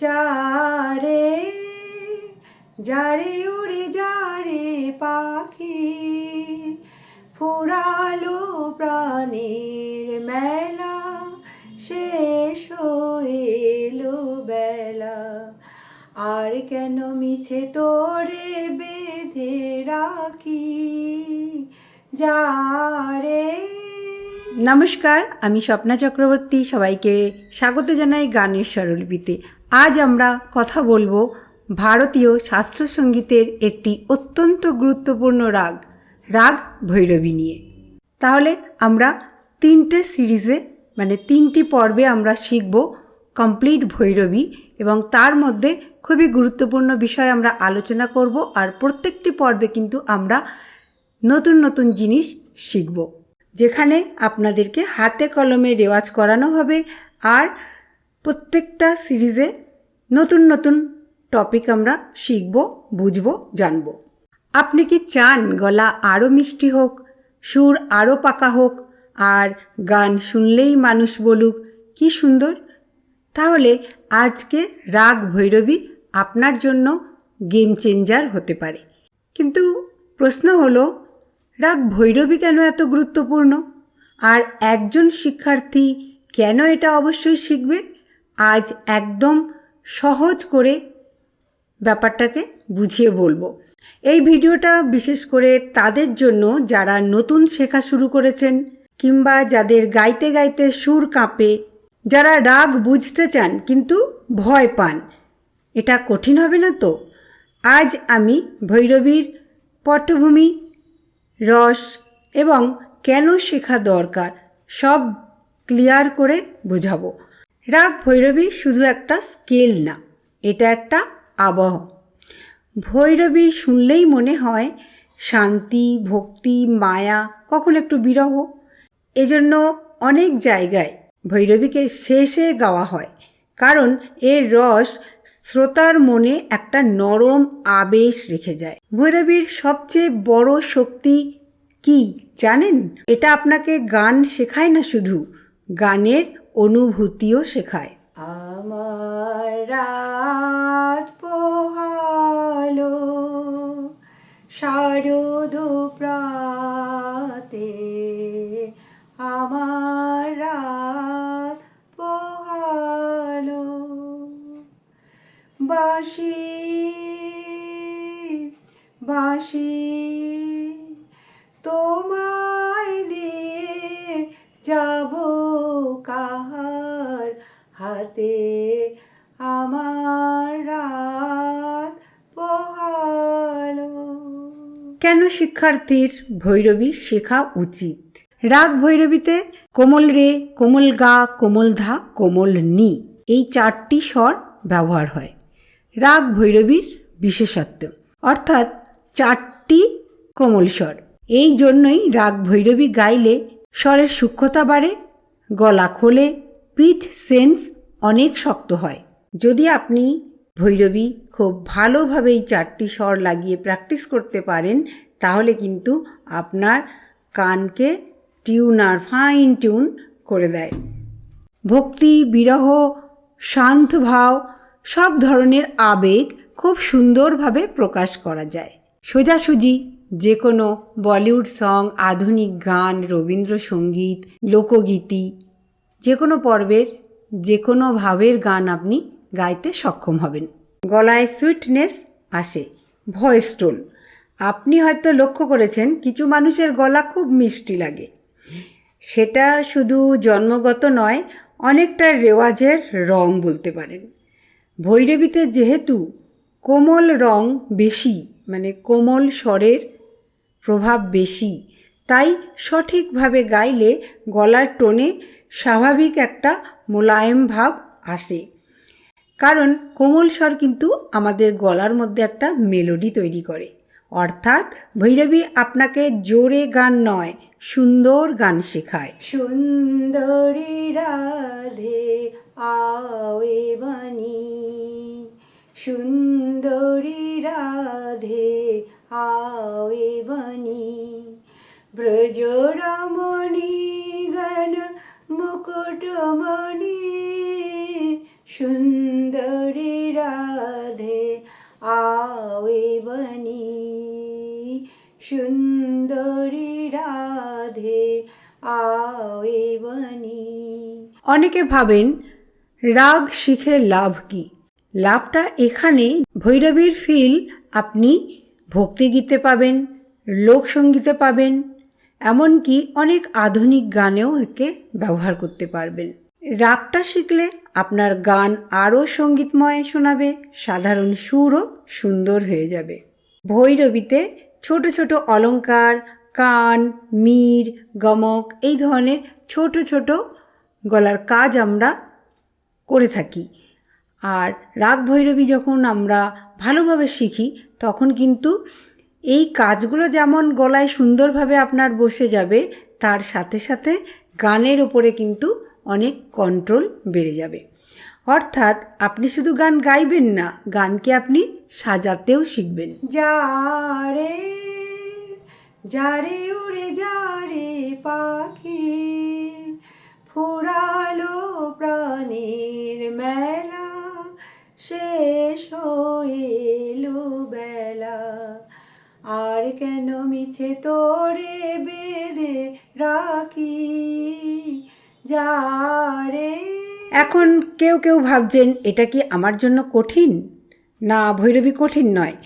যারে যারে উড়ে যারে পাখি ফুরালো প্রাণের মেলা, শেষ এলো বেলা। আর কেন মিছে তোরে বেঁধে রাখি? যারে। নমস্কার, আমি স্বপ্না চক্রবর্তী, সবাইকে স্বাগত জানাই গানের স্বরলিপিতে আজ আমরা কথা বলব ভারতীয় শাস্ত্রীয় সঙ্গীতের একটি অত্যন্ত গুরুত্বপূর্ণ রাগ রাগ ভৈরবী নিয়ে। তাহলে আমরা তিনটে সিরিজে মানে তিনটি পর্বে আমরা শিখব কমপ্লিট ভৈরবী এবং তার মধ্যে খুবই গুরুত্বপূর্ণ বিষয় আমরা আলোচনা করব আর প্রত্যেকটি পর্বে কিন্তু আমরা নতুন নতুন জিনিস শিখব, যেখানে আপনাদেরকে হাতে কলমে রেওয়াজ করানো হবে আর প্রত্যেকটা সিরিজে নতুন নতুন টপিক আমরা শিখব, বুঝব, জানব। আপনি কি চান গলা আরও মিষ্টি হোক, সুর আরও পাকা হোক, আর গান শুনলেই মানুষ বলুক, কি সুন্দর তাহলে আজকে রাগ ভৈরবী আপনার জন্য গেম চেঞ্জার হতে পারে। কিন্তু প্রশ্ন হলো, রাগ ভৈরবী কেন এত গুরুত্বপূর্ণ? আর একজন শিক্ষার্থী কেন এটা অবশ্যই শিখবে? আজ একদম সহজ করে ব্যাপারটাকে বুঝিয়ে বলব। এই ভিডিওটা বিশেষ করে তাদের জন্য যারা নতুন শেখা শুরু করেছেন কিংবা যাদের গাইতে গাইতে সুর কাঁপে, যারা রাগ বুঝতে চান কিন্তু ভয় পান, এটা কঠিন হবে না তো? আজ আমি ভৈরবীর পটভূমি, রস এবং কেন শেখা দরকার সব ক্লিয়ার করে বোঝাবো। রাগ ভৈরবী শুধু একটা স্কেল না, এটা একটা আবহ। ভৈরবী শুনলেই মনে হয় শান্তি, ভক্তি, মায়া, কখন একটু বিরহ। এজন্য অনেক জায়গায় ভৈরবীকে শেষে গাওয়া হয়, কারণ এর রস শ্রোতার মনে একটা নরম আবেশ রেখে যায়। ভৈরবীর সবচেয়ে বড় শক্তি কি জানেন? এটা আপনাকে গান শেখায় না শুধু, গানের অনুভূতিও শেখায়। আমার রাত পোহালো শারদ প্রাতে আমার রাত পোহালো। বাসি বাসি কেন শিক্ষার্থীর ভৈরবী শেখা উচিত? রাগ ভৈরবীতে কোমল রে, কোমল গা, কোমল ধা, কোমল নি, এই চারটি স্বর ব্যবহার হয়। রাগ ভৈরবীর বিশেষত্ব, অর্থাৎ চারটি কোমল স্বর। এই জন্যই রাগ ভৈরবী গাইলে স্বরের সূক্ষ্মতা বাড়ে, গলা খোলে, পিঠ সেন্স অনেক শক্ত হয়। যদি আপনি ভৈরবী খুব ভালোভাবে এই চারটি স্বর লাগিয়ে প্র্যাকটিস করতে পারেন, তাহলে কিন্তু আপনার কানকে টিউনার, ফাইন টিউন করে দেয়। ভক্তি, বিরহ, শান্ত ভাব, সব ধরনের আবেগ খুব সুন্দরভাবে প্রকাশ করা যায়। সোজাসুজি যে কোনো বলিউড সং, আধুনিক গান, রবীন্দ্রসঙ্গীত, লোকগীতি যে কোনো পর্বের যে কোনো ভাবের গান আপনি গাইতে সক্ষম হবেন। গলায় সুইটনেস আসে, ভয়েস টোন। আপনি হয়তো লক্ষ্য করেছেন, কিছু মানুষের গলা খুব মিষ্টি লাগে। সেটা শুধু জন্মগত নয়, অনেকটা রেওয়াজের রং বলতে পারেন। ভৈরবীতে যেহেতু কোমল রং বেশি মানে কোমল স্বরের প্রভাব বেশি, তাই সঠিকভাবে গাইলে গলার টোনে স্বাভাবিক একটা মোলায়েম ভাব আসে। কারণ কোমল স্বর কিন্তু আমাদের গলার মধ্যে একটা মেলোডি তৈরি করে। অর্থাৎ ভৈরবী আপনাকে জোরে গান নয়, সুন্দর গান শেখায়। সুন্দরী রাধে আওয়ে বাণী। সুন্দরী রাধে আওয়ে বাণী। ব্রজরমণী গণ মুকুটমণি সুন্দরী রাধে আওয়েবনি সুন্দরী রাধে আওয়েবনি অনেকে ভাবেন, রাগ শিখে লাভ কি? লাভটা এখানে ভৈরবীর ফিল আপনি ভক্তিগীতে পাবেন লোকসঙ্গীতে পাবেন, এমনকি অনেক আধুনিক গানেও একে ব্যবহার করতে পারবেন। রাগটা শিখলে আপনার গান আরও সঙ্গীতময় শোনাবে, সাধারণ সুরও সুন্দর হয়ে যাবে। ভৈরবীতে ছোট ছোট অলংকার কান, মীর, গমক এই ধরনের ছোট ছোট গলার কাজ আমরা করে থাকি। আর রাগ ভৈরবী যখন আমরা ভালোভাবে শিখি, তখন কিন্তু এই কাজগুলো যেমন গলায় সুন্দরভাবে আপনার বসে যাবে, তার সাথে সাথে গানের ওপরে কিন্তু অনেক কন্ট্রোল বেড়ে যাবে। অর্থাৎ আপনি শুধু গান গাইবেন না, গানকে আপনি সাজাতেও শিখবেন। যারে যারে উড়ে যারে পাখি, ফুরালো প্রাণের মেলা, শেষ হইল বেলা। আর কেন মিছে তোরে বেঁধে রাখি? যারে। এখন কেউ কেউ ভাবছেন, এটা কি আমার জন্য কঠিন? না, ভৈরবী কঠিন নয়।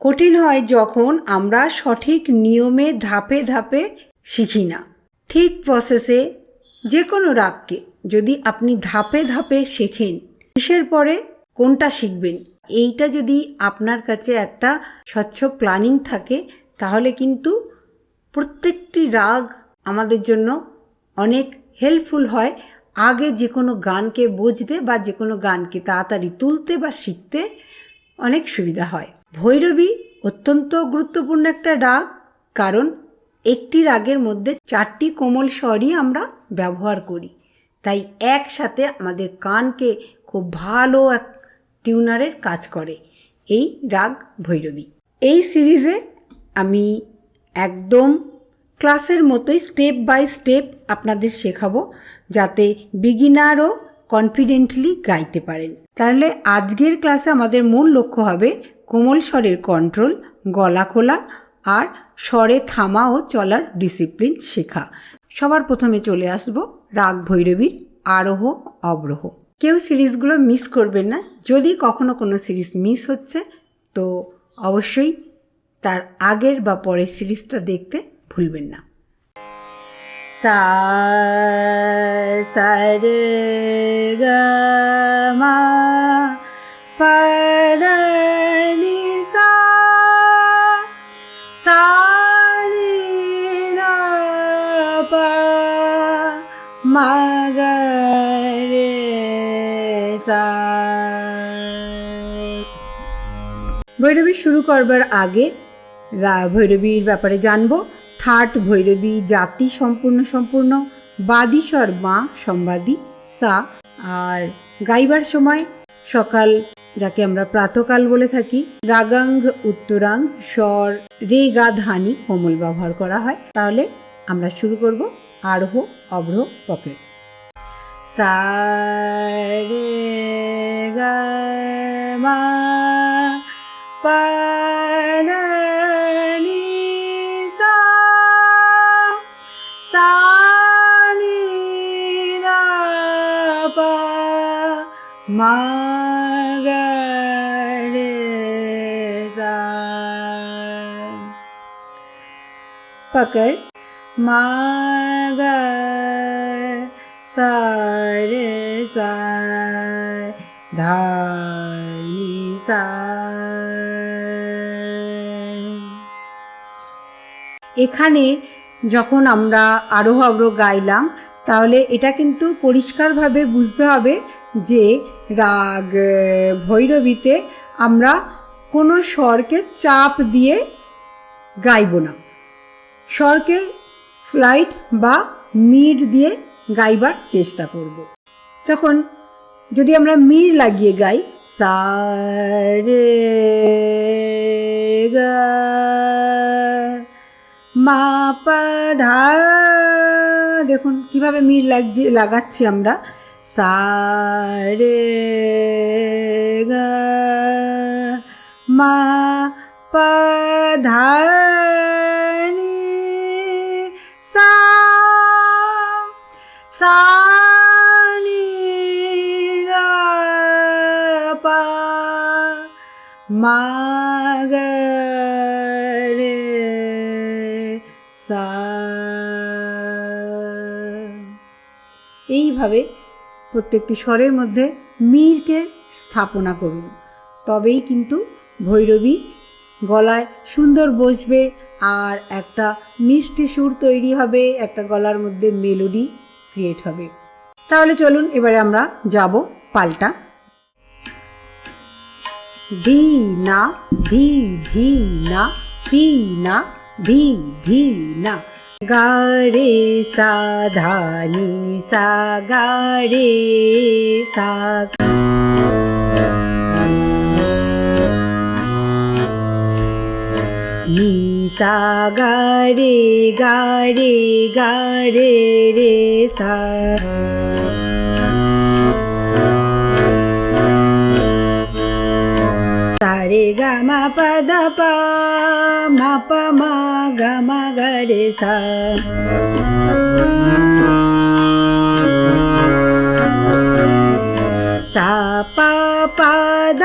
কঠিন হয় যখন আমরা সঠিক নিয়মে ধাপে ধাপে শিখি না। ঠিক প্রসেসে যে কোনো রাগকে যদি আপনি ধাপে ধাপে শেখেন, কিসের পরে কোনটা শিখবেন? এইটা যদি আপনার কাছে একটা স্বচ্ছ প্ল্যানিং থাকে, তাহলে কিন্তু প্রত্যেকটি রাগ আমাদের জন্য অনেক হেল্পফুল হয় আগে যে কোনো গানকে বুঝতে বা যে কোনো গানকে তাড়াতাড়ি তুলতে বা শিখতে অনেক সুবিধা হয়। ভৈরবী অত্যন্ত গুরুত্বপূর্ণ একটা রাগ, কারণ একটি রাগের মধ্যে চারটি কোমল স্বরই আমরা ব্যবহার করি। তাই একসাথে আমাদের কানকে খুব ভালো এক টিউনারের কাজ করে। এই রাগ ভৈরবী। এই সিরিজে আমি একদম ক্লাসের মতোই স্টেপ বাই স্টেপ আপনাদের শেখাবো যাতে বিগিনারও কনফিডেন্টলি গাইতে পারেন। তাহলে আজকের ক্লাসে আমাদের মূল লক্ষ্য হবে কোমল স্বরের কন্ট্রোল, গলা খোলা আর স্বরে থামা ও চলার ডিসিপ্লিন শেখা। সবার প্রথমে চলে আসব রাগ ভৈরবীর আরোহ, অবরোহ। কেউ সিরিজগুলো মিস করবেন না। যদি কখনো কোনো সিরিজ মিস হচ্ছে, তো অবশ্যই তার আগের বা পরের সিরিজটা দেখতে ভুলবেন না। সা সারে গা, মা পদ নি সা সা না, পা, মা রে, সা। ভৈরবী শুরু করবার আগে ভৈরবীর ব্যাপারে জানব। থার্ড ভৈরবী, জাতি সম্পূর্ণ সম্পূর্ণ বাদিস্বর মা সম্বাদী, সা। আর গাইবার সময় সকাল, যাকে আমরা প্রাতকাল বলে থাকি, রাগাঙ্গ, উত্তরাঙ্গ, স্বর, রে, গা, ধানি, কোমল ব্যবহার করা হয়। তাহলে আমরা শুরু করব আরোহ অবরোহ পকেট। সা पकड़ मा गा सा रे सा धा नी सा এখানে যখন আমরা আরোহ আবরোহ গাইলাম তাহলে এটা কিন্তু পরিষ্কারভাবে বুঝতে হবে যে রাগ আহ, ভৈরবীতে আমরা কোনো স্বরকে চাপ দিয়ে গাইব না স্বরকে স্লাইড বা মিড দিয়ে গাইবার চেষ্টা করব। যখন যদি আমরা মির লাগিয়ে গাই, সা, রে, গা, মা, পা, ধা, দেখুন কীভাবে মির লাগছে লাগাচ্ছি আমরা। সা, রে, গা, মা, পা, ধা সা সা পা মা রে সা এইভাবে প্রত্যেকটি স্বরের মধ্যে মিরকে স্থাপনা করুন। তবেই কিন্তু ভৈরবী গলায় সুন্দর বসবে আর একটা মিষ্টি সুর তৈরি হবে, একটা গলার মধ্যে মেলোডি ক্রিয়েট হবে। তাহলে চলুন এবারে আমরা যাব পাল্টা। ধি না ধি ধি না তি না ধি ধি না। গা রে সা ধা নি সা গা রে সা নি সা গা রে গা রে গা রে রে সা সারে গা মা প দ প মা প মা গা মা গা রে সা সা পা পা দ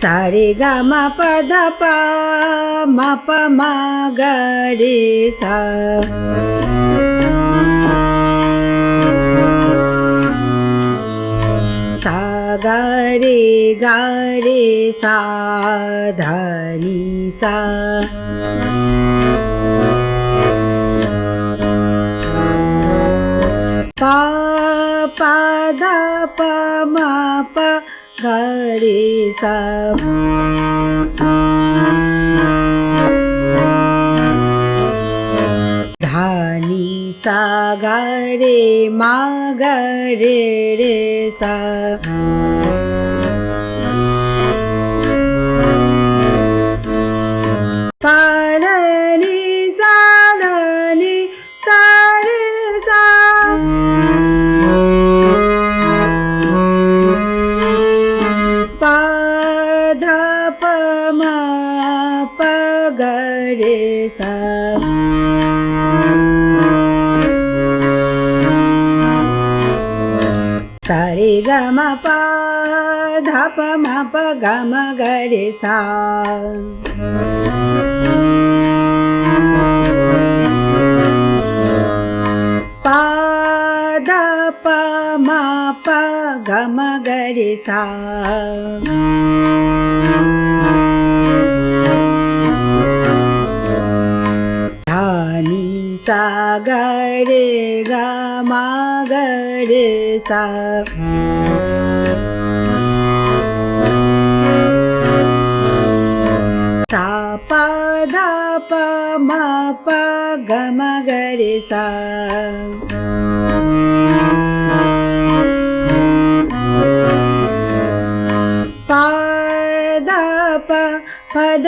সারে গা মা প দ প মা প মা গা রে সা সা গা धनि सा गा रे मा गा रे रे सा सा। गमगरि सा पगरे सा गरे गरे सा। ধা প মা প গা মা গা রে সা পা ধা প প দ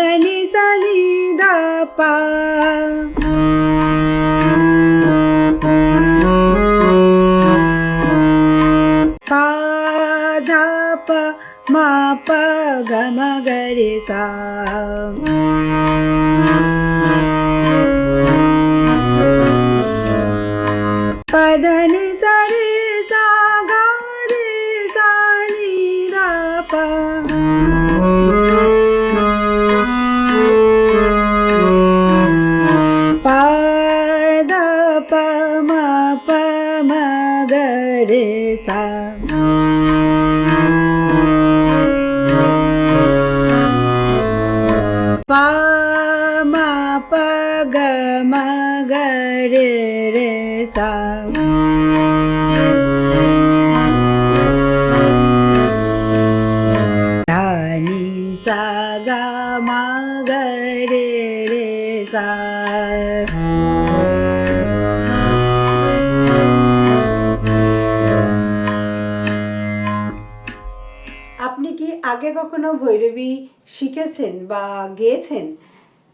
ভৈরবী শিখেছেন বা গেয়েছেন?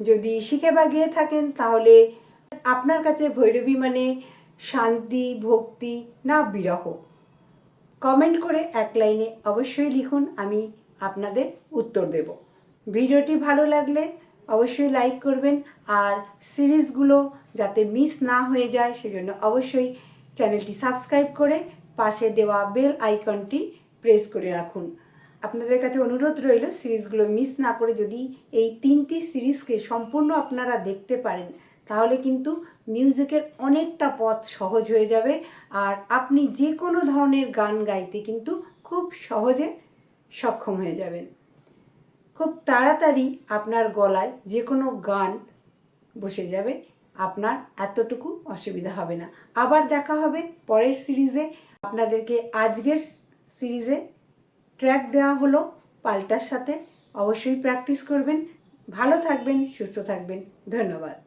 যদি শিখে বা গেয়ে থাকেন, তাহলে আপনার কাছে ভৈরবী মানে শান্তি, ভক্তি না বিরহ? কমেন্ট করে এক লাইনে অবশ্যই লিখুন, আমি আপনাদের উত্তর দেব। ভিডিওটি ভালো লাগলে অবশ্যই লাইক করবেন আর সিরিজগুলো যাতে মিস না হয়ে যায়, সেজন্য অবশ্যই চ্যানেলটি সাবস্ক্রাইব করে পাশে দেওয়া বেল আইকনটি প্রেস করে রাখুন। আপনাদের কাছে অনুরোধ রইল সিরিজগুলো মিস না করে যদি এই তিনটি সিরিজকে সম্পূর্ণ আপনারা দেখতে পারেন, তাহলে কিন্তু মিউজিকের অনেকটা পথ সহজ হয়ে যাবে। আর আপনি যে কোনো ধরনের গান গাইতে কিন্তু খুব সহজে সক্ষম হয়ে যাবেন। খুব তাড়াতাড়ি আপনার গলায় যে কোনো গান বসে যাবে, আপনার এতটুকু অসুবিধা হবে না। আবার দেখা হবে পরের সিরিজে। আপনাদেরকে আজকের সিরিজে ট্র্যাক দেওয়া হলো পাল্টার সাথে। অবশ্যই প্র্যাকটিস করবেন। ভালো থাকবেন সুস্থ থাকবেন। ধন্যবাদ।